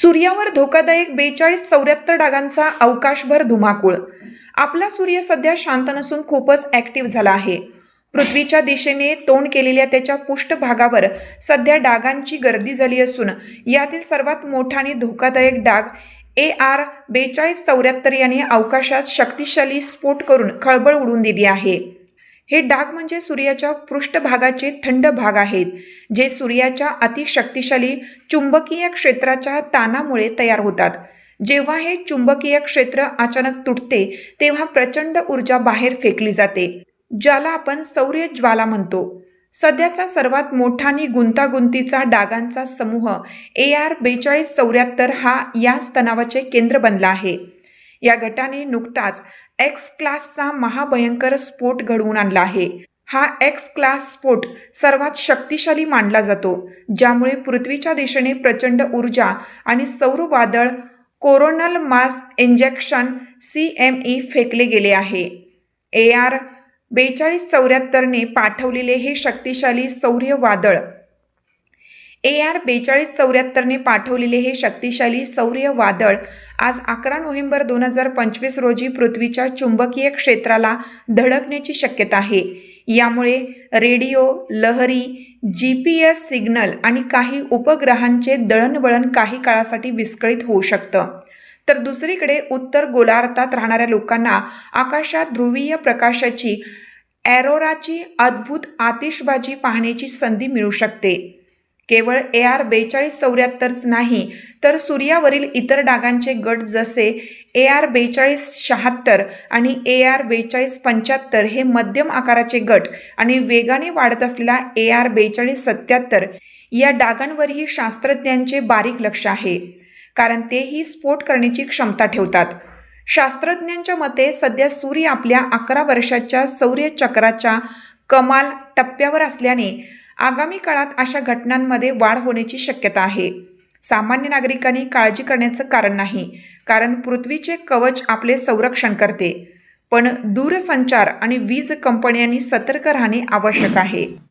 सूर्यावर धोकादायक बेचाळीस चौऱ्याहत्तर डागांचा अवकाशभर धुमाकूळ. आपला सूर्य सध्या शांत नसून खूपच ॲक्टिव्ह झाला आहे. पृथ्वीच्या दिशेने तोंड केलेल्या त्याच्या पृष्ठभागावर सध्या डागांची गर्दी झाली असून यातील सर्वात मोठा आणि धोकादायक डाग ए आर बेचाळीस चौऱ्याहत्तर याने अवकाशात शक्तिशाली स्फोट करून खळबळ उडून दिली आहे. हे डाग म्हणजे सूर्याच्या पृष्ठभागाचे थंड भाग आहेत जे सूर्याच्या अतिशक्तिशाली चुंबकीय क्षेत्राच्या ताणामुळे तयार होतात. जेव्हा हे चुंबकीय क्षेत्र अचानक तुटते तेव्हा प्रचंड ऊर्जा बाहेर फेकली जाते ज्याला आपण सौर्य ज्वाला म्हणतो. सध्याचा सर्वात मोठा आणि गुंतागुंतीचा डागांचा समूह ए आर बेचाळीस चौऱ्याहत्तर हा या स्तनावाचे केंद्र बनला आहे. या गटाने नुकताच एक्स क्लासचा महाभयंकर स्फोट घडवून आणला आहे. हा एक्स क्लास स्फोट सर्वात शक्तिशाली मानला जातो ज्यामुळे पृथ्वीच्या दिशेने प्रचंड ऊर्जा आणि सौर वादळ coronal mass injection C M E फेकले गेले आहे. ए आर बेचाळीस चौऱ्याहत्तरने पाठवलेले हे शक्तिशाली सौर्य वादळ ए आर बेचाळीस चौऱ्याहत्तरने पाठवलेले हे शक्तिशाली सौर्य वादळ आज अकरा नोव्हेंबर दोन हजार पंचवीस रोजी पृथ्वीच्या चुंबकीय क्षेत्राला धडकण्याची शक्यता आहे. यामुळे रेडिओ लहरी जी पी एस सिग्नल आणि काही उपग्रहांचे दळणवळण काही काळासाठी विस्कळीत होऊ शकतं. तर दुसरीकडे उत्तर गोलार्धात राहणाऱ्या लोकांना आकाशात ध्रुवीय प्रकाशाची ॲरोराची अद्भुत आतिषबाजी पाहण्याची संधी मिळू शकते. केवळ ए आर बेचाळीस चौऱ्याहत्तरच नाही तर सूर्यावरील इतर डागांचे गट जसे ए आर बेचाळीस शहात्तर आणि ए आर बेचाळीस पंच्याहत्तर हे मध्यम आकाराचे गट आणि वेगाने वाढत असलेला ए आर बेचाळीस सत्याहत्तर या डागांवरही शास्त्रज्ञांचे बारीक लक्ष आहे कारण तेही स्फोट करण्याची क्षमता ठेवतात. शास्त्रज्ञांच्या मते सध्या सूर्य आपल्या अकरा वर्षाच्या सौर्यचक्राच्या कमाल टप्प्यावर असल्याने आगामी काळात अशा घटनांमध्ये वाढ होण्याची शक्यता आहे. सामान्य नागरिकांनी काळजी करण्याचं कारण नाही कारण पृथ्वीचे कवच आपले संरक्षण करते. पण दूरसंचार आणि वीज कंपन्यांनी सतर्क राहणे आवश्यक आहे.